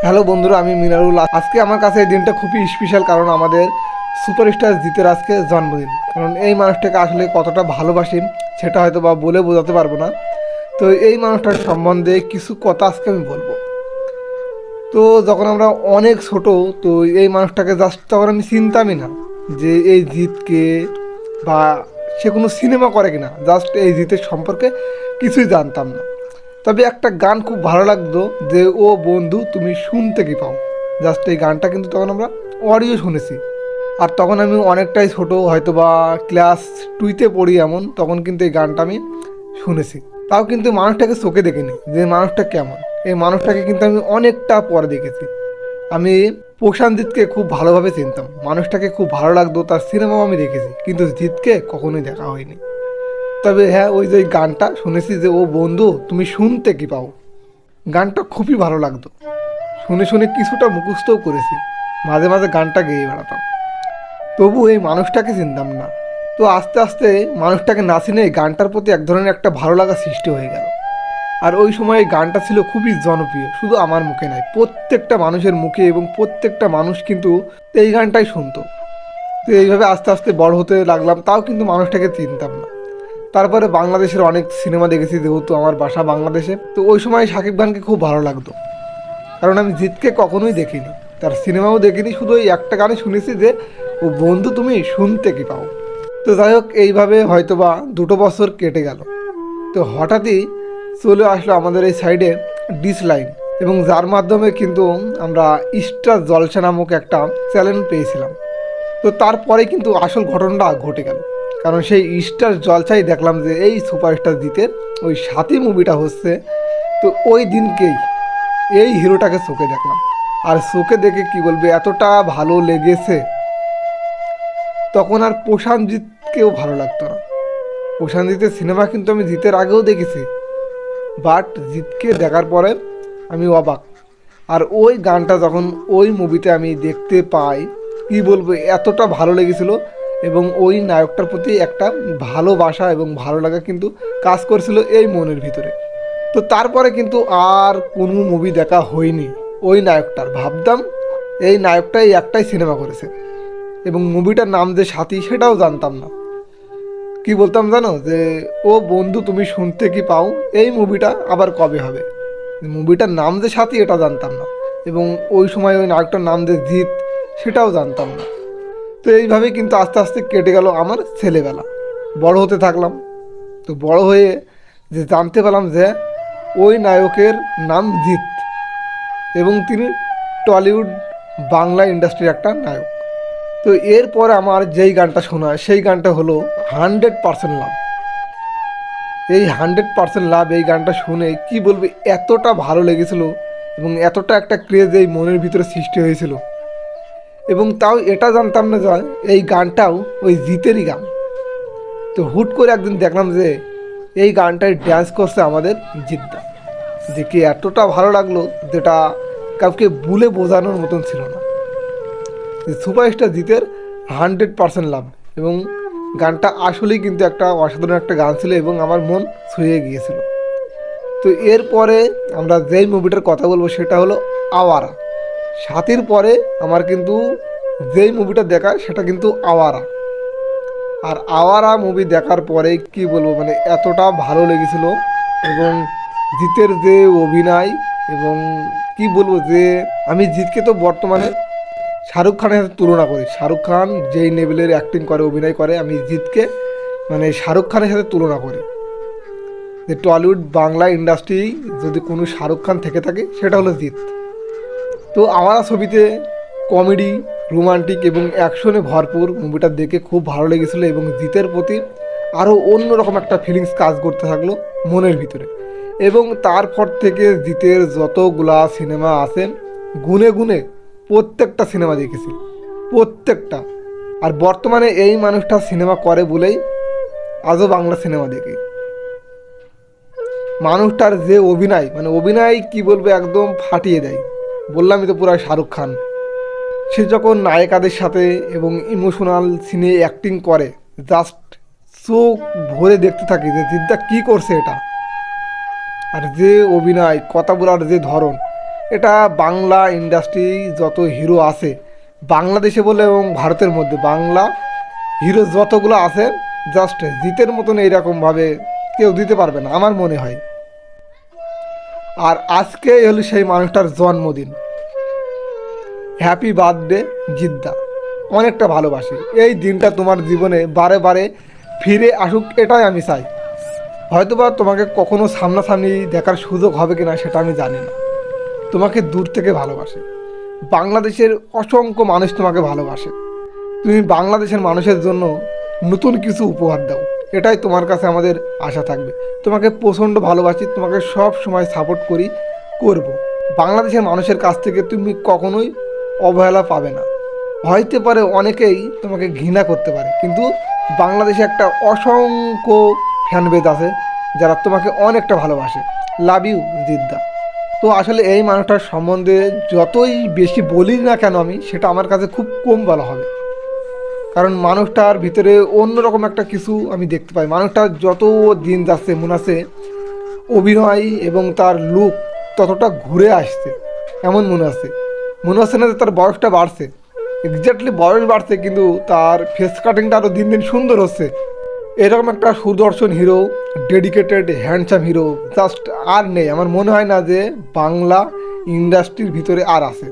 Hello বন্ধুরা, আমি মিনারুল। আজকে আমার কাছে এই দিনটা খুবই স্পেশাল কারণ আমাদের সুপারস্টার জিতের আজকে জন্মদিন। কারণ এই মানুষটাকে আসলে কতটা ভালোবাসি সেটা হয়তো বা বলে বোঝাতে পারব না। তো এই মানুষটার সম্বন্ধে কিছু কথা আজকে আমি বলব। তো যখন আমরা অনেক ছোট, তো এই মানুষটাকে জাস্ট তখন আমি চিনতামই না যে এই জিতকে বা সে কোনো সিনেমা করে কিনা। জাস্ট এই জিতের সম্পর্কে কিছুই জানতাম না। তবে একটা গান খুব ভালো লাগতো যে, ও বন্ধু, তুমি শুনতে কি পাও? জাস্ট এই গানটা কিন্তু তখন আমরা অডিও শুনেছি। আর তখন আমি অনেকটাই ছোট হয়তো বা ক্লাস টুইতে পড়ি এমন, তখন কিন্তু এই গানটা আমি শুনেছি। তাও কিন্তু মানুষটাকে চোখে দেখিনি যে, মানুষটা কেমন? এই মানুষটাকে কিন্তু আমি অনেকটা পরে দেখেছি। আমি প্রশান্তজিৎকে খুব ভালোভাবে চিনতাম। মানুষটাকে খুব ভালো লাগতো, তার সিনেমাও আমি দেখেছি। কিন্তু জিতকে কখনোই দেখা হয়নি। তবে হ্যাঁ ওই যে গানটা শুনেছি যে, ও বন্ধু, তুমি শুনতে কি পাও? গানটা খুবই ভালো লাগতো। শুনে শুনে কিছুটা মুখস্থও করেছি। মাঝে মাঝে গানটা গেয়ে বেড়াতাম। তবু এই মানুষটাকে চিনতাম না। তো আস্তে আস্তে মানুষটাকে না চিনে গানটার প্রতি এক ধরনের একটা ভালো লাগা সৃষ্টি হয়ে গেল। আর ওই সময় গানটা ছিল খুবই জনপ্রিয়, শুধু আমার মুখে নয়, প্রত্যেকটা মানুষের মুখে এবং প্রত্যেকটা মানুষ কিন্তু এই গানটাই শুনতো। তো এইভাবে আস্তে আস্তে বড় হতে লাগলাম, তাও কিন্তু মানুষটাকে চিনতাম না। তারপরে বাংলাদেশের অনেক সিনেমা দেখেছি, যেহেতু আমার বাসা বাংলাদেশে। তো ওই সময় শাকিব খানকে খুব ভালো লাগতো। কারণ আমি জিতকে কখনোই দেখিনি। তার সিনেমাও দেখিনি, শুধু ওই একটা গানে শুনেছি যে, ও বন্ধু, তুমি শুনতে কি পাও? তো যাই হোক, এইভাবে হয়তোবা দুটো বছর কেটে গেল। তো হঠাৎই চলে আসলো আমাদের এই সাইডে ডিস লাইন। এবং যার মাধ্যমে কিন্তু আমরা স্টার জলসা নামক একটা চ্যানেল পেয়েছিলাম। তো তারপরে কিন্তু আসল ঘটনাটা ঘটে গেল। কারণ সেই স্টার জলসাই দেখলাম যে এই সুপারস্টার জিতের ওই সাথী মুভিটা হচ্ছে। তো ওই দিনকেই এই হিরোটাকে চোখে দেখলাম। আর চোখে দেখে কি বলবে, এতটা ভালো লেগেছে। তখন আর প্রশান্তজিৎকেও ভালো লাগতো না। প্রশান্তজিতের সিনেমা কিন্তু আমি জিতের আগেও দেখেছি। বাট জিতকে দেখার পরে আমি অবাক। আর ওই গানটা যখন ওই মুভিতে আমি দেখতে পাই, কি বলব, এতটা ভালো লেগেছিল এবং ওই নায়কটার প্রতি একটা ভালোবাসা এবং ভালো লাগা কিন্তু কাজ করছিল এই মনের ভিতরে। তো তারপরে কিন্তু আর কোনো মুভি দেখা হয়নি ওই নায়কটার। ভাবতাম এই নায়কটাই একটাই সিনেমা করেছে। এবং মুভিটার নাম যে সাথী, সেটাও জানতাম না। কি বলতাম জানো? যে, ও বন্ধু, তুমি শুনতে কি পাও? এই মুভিটা আবার কবে হবে? মুভিটার নাম যে সাথী, এটা জানতাম না। এবং ওই সময় ওই নায়কটার নাম যে জিৎ, সেটাও জানতাম না। তো এইভাবে কিন্তু আস্তে আস্তে কেটে গেল আমার ছেলেবেলা। বড় হতে থাকলাম। তো বড় হয়ে যে জানতে পারলাম যে ওই নায়কের নাম জিৎ এবং তিনি টলিউড বাংলা ইন্ডাস্ট্রির একটা নায়ক। তো এরপর আমার যেই গানটা শোনা সেই গানটা হলো হান্ড্রেড পার্সেন্ট লাভ। এই হান্ড্রেড পার্সেন্ট লাভ এই গানটা শুনে কি বলবে, এতটা ভালো লেগেছিল এবং এতটা একটা ক্রেজ এই মনের ভিতরে সৃষ্টি হয়েছিল। এবং তাও এটা জানতাম না যে এই গানটাও ওই জিতেরই গান। তো হুট করে একদিন দেখলাম যে এই গানটায় ড্যান্স করছে আমাদের জিদ্দা। কি এতটা ভালো লাগল যেটা কাউকে বলে বোঝানোর মতন ছিল না। সুপারস্টার জিতের হান্ড্রেড পার্সেন্ট লাভ এবং গানটা আসলেই কিন্তু একটা অসাধারণ একটা গান ছিল এবং আমার মন ছুঁয়ে গিয়েছিল। তো এরপরে আমরা যেই মুভিটার কথা বলব সেটা হলো আওয়ারা। সাথীর পরে আমার কিন্তু যেই মুভিটা দেখা সেটা কিন্তু আওয়ারা। আর আওয়ারা মুভি দেখার পরে কি বলব মানে এতটা ভালো লেগেছিল এবং জিতের যে অভিনয় এবং কি বলব যে আমি জিতকে তো বর্তমানে শাহরুখ খানের সাথে তুলনা করি। শাহরুখ খান যেই লেভেলের অ্যাক্টিং করে, অভিনয় করে, আমি জিতকে মানে শাহরুখ খানের সাথে তুলনা করি। যে টলিউড বাংলা ইন্ডাস্ট্রি যদি কোনো শাহরুখ খান থেকে থাকে, সেটা হলো জিৎ। তো আমার ছবিতে কমেডি, রোমান্টিক এবং অ্যাকশনে ভরপুর মুভিটা দেখে খুব ভালো লেগেছিলো এবং জিতের প্রতি আরও অন্যরকম একটা ফিলিংস কাজ করতে থাকল মনের ভিতরে। এবং তারপর থেকে জিতের যতগুলা সিনেমা আছে, গুনে গুনে প্রত্যেকটা সিনেমা দেখেছি, প্রত্যেকটা। আর বর্তমানে এই মানুষটা সিনেমা করে বলেই আজও বাংলা সিনেমা দেখি। মানুষটার যে অভিনয় মানে অভিনয় কি বলব, একদম ফাটিয়ে দেয়। বললামই তো পুরো শাহরুখ খান। সে যখন নায়িকাদের সাথে এবং ইমোশনাল সিনে অ্যাক্টিং করে জাস্ট চোখ ভরে দেখতে থাকি যে, জিদ্দা কী করছে এটা? আর যে অভিনয়, কথা বলার যে ধরন, এটা বাংলা ইন্ডাস্ট্রি যত হিরো আছে, বাংলাদেশে বলে এবং ভারতের মধ্যে, বাংলা হিরো যতগুলো আছে জাস্ট জিতের মতন এইরকমভাবে কেউ দিতে পারবে না, আমার মনে হয়। আর আজকে হলো সেই মানুষটার জন্মদিন। হ্যাপি বার্থডে জিদ্দা। অনেকটা ভালোবাসি। এই দিনটা তোমার জীবনে বারে বারে ফিরে আসুক, এটাই আমি চাই। হয়তোবা তোমাকে কখনো সামনাসামনি দেখার সুযোগ হবে কিনা সেটা আমি জানি না। তোমাকে দূর থেকে ভালোবাসে। বাংলাদেশের অসংখ্য মানুষ তোমাকে ভালোবাসে। তুমি বাংলাদেশের মানুষের জন্য নতুন কিছু উপহার দাও। এটাই তোমার কাছে আমাদের আশা থাকবে। তোমাকে প্রচণ্ড ভালোবাসি, তোমাকে সব সময় সাপোর্ট করি, করব। বাংলাদেশের মানুষের কাছ থেকে তুমি কখনোই অবহেলা পাবে না। হইতে পারে অনেকেই তোমাকে ঘৃণা করতে পারে, কিন্তু বাংলাদেশে একটা অসংখ্য ফ্যানবেজ আছে যারা তোমাকে অনেকটা ভালোবাসে। লাভ ইউ, জিদ্দা। তো আসলে এই মানুষটার সম্বন্ধে যতই বেশি বলি না কেন আমি, সেটা আমার কাছে খুব কম বলা হবে। কারণ মানুষটার ভিতরে অন্যরকম একটা কিছু আমি দেখতে পাই। মানুষটা যত দিন যাচ্ছে, মনে অভিনয় এবং তার লুক ততটা ঘুরে আসছে, এমন মনে আছে। মনে হচ্ছে না যে তার বয়সটা বাড়ছে। এক্স্যাক্টলি বয়স বাড়ছে, কিন্তু তার ফেস কাটিংটা আরও দিন দিন সুন্দর হচ্ছে। এরকম একটা সুদর্শন hero dedicated handsome hero just আর নেই। আমার মনে হয় না যে বাংলা ইন্ডাস্ট্রির ভিতরে আর আছে।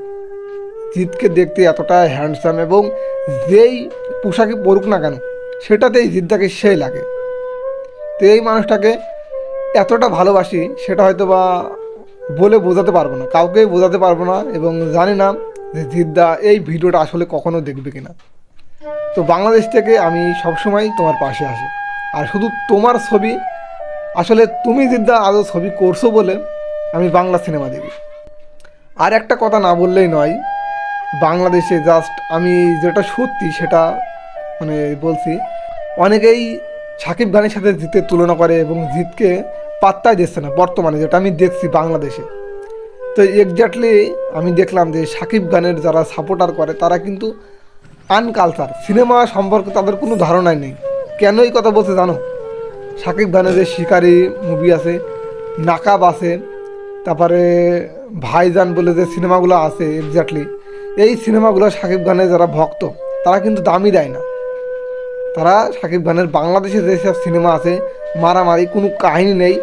জিতকে দেখতে এতটা হ্যান্ডসাম এবং যেই পোশাকে পড়ুক না কেন, সেটাতেই জিদ্দাকে সেই লাগে। তো এই মানুষটাকে এতটা ভালোবাসি, সেটা হয়তো বা বলে বোঝাতে পারব না, কাউকেই বোঝাতে পারব না এবং জানি না যে জিদ্দা এই ভিডিওটা আসলে কখনো দেখবে কিনা। তো বাংলাদেশ থেকে আমি সবসময় তোমার পাশে আসি। আর শুধু তোমার ছবি, আসলে তুমি জিদ্দা আদৌ ছবি করছ বলে আমি বাংলা সিনেমা দেখি। আর একটা কথা না বললেই নয়, বাংলাদেশে জাস্ট আমি যেটা সত্যি সেটা মানে বলছি, অনেকেই সাকিব খানের সাথে জিতের তুলনা করে এবং জিতকে পাত্তাই দিচ্ছে না, বর্তমানে যেটা আমি দেখছি বাংলাদেশে। তো এক্স্যাক্টলি আমি দেখলাম যে সাকিব খানের যারা সাপোর্টার করে, তারা কিন্তু আনকালচার সিনেমা সম্পর্কে তাদের কোনো ধারণাই নেই। কেন এই কথা বলছে জানো? সাকিব খানের যে শিকারি মুভি আছে, নাকাব আছে, তারপরে ভাইজান বলে যে সিনেমাগুলো আছে এক্স্যাক্টলি এই সিনেমাগুলো সাকিব খানের যারা ভক্ত, তারা কিন্তু দামই দেয় না। তারা সাকিব খানের বাংলাদেশে যেসব সিনেমা আছে, মারামারি কোনো কাহিনী নেই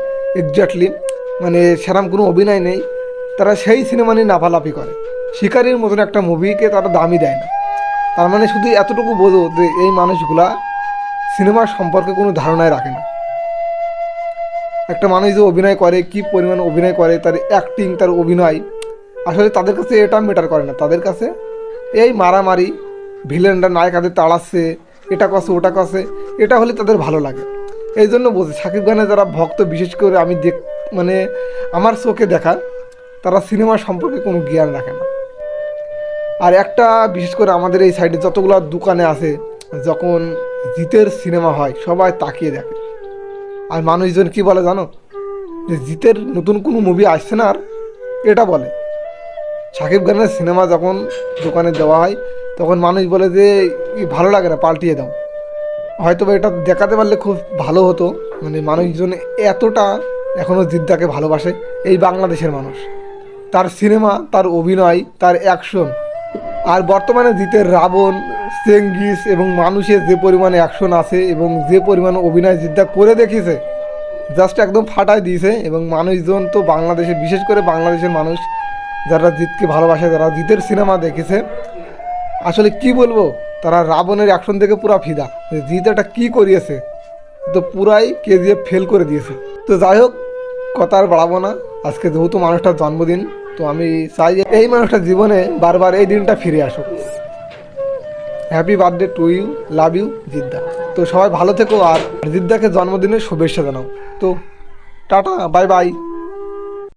এক্স্যাক্টলি মানে সেরম কোনো অভিনয় নেই। তারা সেই সিনেমা নিয়ে লাফালাফি করে। শিকারির মতন একটা মুভিকে তারা দামই দেয় না। তার মানে শুধু এতটুকু বোঝো যে এই মানুষগুলা সিনেমার সম্পর্কে কোনো ধারণাই রাখে না। একটা মানুষ যে অভিনয় করে, কি পরিমাণ অভিনয় করে, তার অ্যাক্টিং তার অভিনয়, আসলে তাদের কাছে এটা ম্যাটার করে না। তাদের কাছে এই মারামারি ভিলেনরা নায়িকাদের তাড়াচ্ছে, এটা কষে ওটা কষে এটা হলে তাদের ভালো লাগে। এই জন্য বলছি, সাকিব খানের যারা ভক্ত, বিশেষ করে আমি দেখ মানে আমার চোখে দেখা তারা সিনেমা সম্পর্কে কোনো জ্ঞান রাখে না। আর একটা, বিশেষ করে আমাদের এই সাইডে যতগুলো দোকানে আছে, যখন জিতের সিনেমা হয়, সবাই তাকিয়ে দেখে। আর মানুষজন কি বলে জানো? যে জিতের নতুন কোনো মুভি আসছে না আর, এটা বলে। সাকিব খানের সিনেমা যখন দোকানে দেওয়া হয়, তখন মানুষ বলে যে ভালো লাগে না, পাল্টিয়ে দাও। হয়তো এটা দেখাতে পারলে খুব ভালো হতো। মানে মানুষজন এতটা এখনও জিদ্দাকে ভালোবাসে, এই বাংলাদেশের মানুষ। তার সিনেমা, তার অভিনয়, তার অ্যাকশন। আর বর্তমানে জিতের রাবণ, চেঙ্গিস এবং মানুষের যে পরিমাণে অ্যাকশন আছে এবং যে পরিমাণে অভিনয় জিদ্দা করে দেখিয়েছে, জাস্ট একদম ফাটায় দিয়েছে এবং মানুষজন তো বাংলাদেশে, বিশেষ করে বাংলাদেশের মানুষ, যারা জিতকে ভালোবাসে, যারা জিতের সিনেমা দেখেছে, আসলে কি বলব? তারা রাবণের অ্যাকশন থেকে পুরা ফিদা। যে জিত এটা কী করিয়েছে? তো পুরাই কেজিএফ ফেল করে দিয়েছে। তো যাই হোক, কথা আর বাড়াবো না। আজকে যেহেতু মানুষটার জন্মদিন, তো আমি চাই যে এই মানুষটার জীবনে বারবার এই দিনটা ফিরে আসুক। Happy birthday to you love you Jeddah. তো সবাই ভালো থেকো আর জিদ্দাকে জন্মদিনের শুভেচ্ছা জানাও। তো টাটা বাই বাই